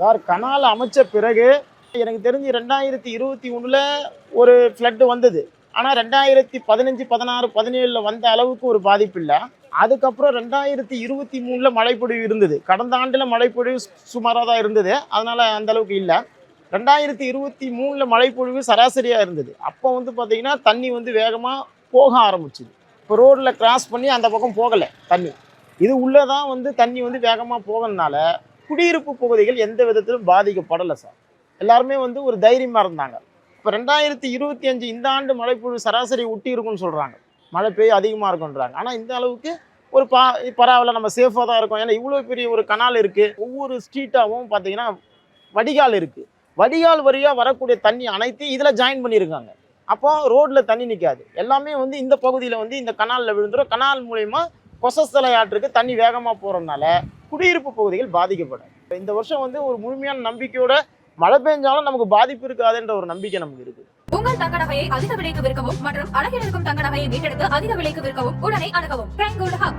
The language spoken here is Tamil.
சார் கனால் அமைச்ச பிறகு எனக்கு தெரிஞ்சு ரெண்டாயிரத்தி இருபத்தி ஒன்றில் ஒரு ஃப்ளட்டு வந்தது. ஆனால் ரெண்டாயிரத்தி பதினஞ்சு பதினாறு பதினேழில் வந்த அளவுக்கு ஒரு பாதிப்பு இல்லை அதுக்கப்புறம் ரெண்டாயிரத்தி இருபத்தி மூணில் மழைப்பொழிவு இருந்தது. கடந்த ஆண்டில் மழைப்பொழிவு சுமாராக தான் இருந்தது. அதனால் அந்த அளவுக்கு இல்லை. ரெண்டாயிரத்தி இருபத்தி மூணில் மழைப்பொழிவு சராசரியாக இருந்தது. அப்போ வந்து பார்த்திங்கன்னா தண்ணி வந்து வேகமாக போக ஆரம்பிச்சிது. இப்போ ரோட்டில் கிராஸ் பண்ணி அந்த பக்கம் போகலை தண்ணி. இது உள்ளே தான் வந்து தண்ணி வந்து வேகமாக போகிறதுனால குடியிருப்பு பகுதிகள் எந்த விதத்திலும் பாதிக்கப்படலை சார். எல்லாருமே வந்து ஒரு தைரியமாக இருந்தாங்க. இப்போ ரெண்டாயிரத்தி இருபத்தி அஞ்சு இந்த ஆண்டு மழைப்பொழிவு சராசரி ஒட்டி இருக்கும்னு சொல்கிறாங்க மழை பெய்ய அதிகமாக இருக்குன்றாங்க ஆனால் இந்த அளவுக்கு ஒரு பா பரவாயில்ல நம்ம சேஃபாக தான் இருக்கோம். ஏன்னா இவ்வளோ பெரிய ஒரு கனால் இருக்குது ஒவ்வொரு ஸ்ட்ரீட்டாகவும் பார்த்தீங்கன்னா வடிகால் இருக்குது வடிகால் வழியாக வரக்கூடிய தண்ணி அனைத்தையும் இதில் ஜாயின் பண்ணியிருக்காங்க. அப்போ ரோட்டில் தண்ணி நிற்காது எல்லாமே வந்து இந்த பகுதியில் வந்து இந்த கனாலில் விழுந்துடும் கனால் மூலயமா கொசஸ்தலை ஆற்றுக்கு தண்ணி வேகமாக போகிறதுனால குடியிருப்பு பகுதிகள் பாதிக்கப்படும். இந்த வருஷம் வந்து ஒரு முழுமையான நம்பிக்கையோட மழை பெஞ்சாலும் நமக்கு பாதிப்பு இருக்காதுன்ற ஒரு நம்பிக்கை நமக்கு இருக்கு உங்கள் தங்க நகையை அதிக விலைக்கு விற்கவும் மற்றும் அழகில் இருக்கும் தங்க நகையை மீட்டெடுத்து அதிக விலைக்கு விற்கவும் உடனே அணுகவும்.